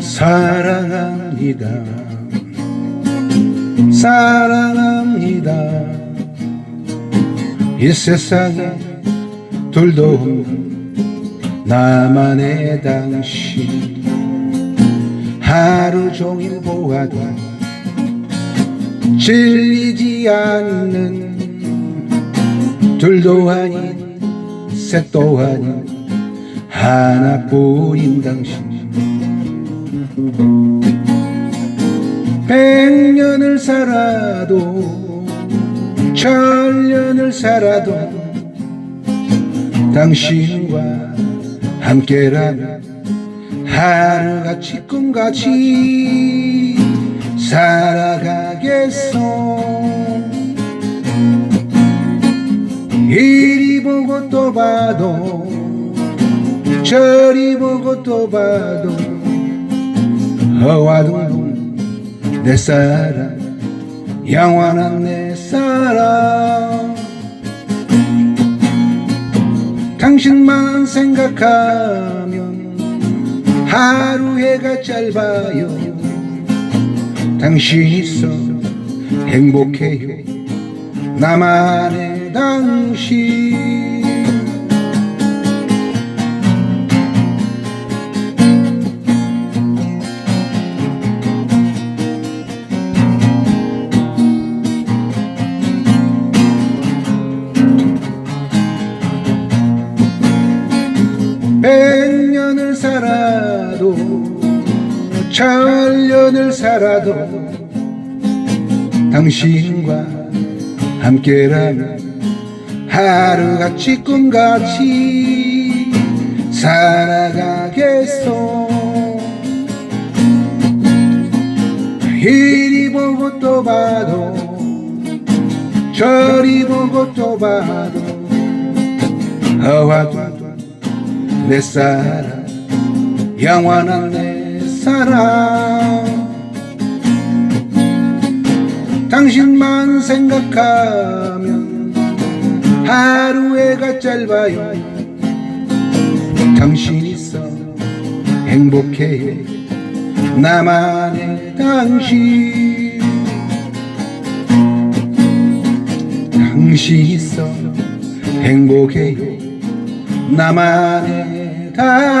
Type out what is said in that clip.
사랑합니다. 사랑합니다. 이 세상에 둘도 나만의 당신 하루 종일 보아도 질리지 않는 둘도 아닌 셋도 아닌 하나뿐인 당신. 백년을 살아도 천년을 살아도 당신과 함께라면 하루같이 꿈같이 살아 이리 보고 또 봐도 저리 보고 또 봐도 허와둥둥 내 사랑 영원한 내 사랑. 당신만 생각하면 하루 해가 짧아요. 당신 있어 행복해요. 나만의 당신 백년을 살아도 천년을 살아도 당신과 함께라면 하루같이 꿈같이 살아가겠소. 이리 보고 또 봐도 저리 보고 또 봐도 허와도 내 사랑 영원한 내 사랑. 당신만 생각하면 하루해가 짧아요. 당신 있어 행복해. 나만의 당신. 당신 있어 행복해요 나만의 당신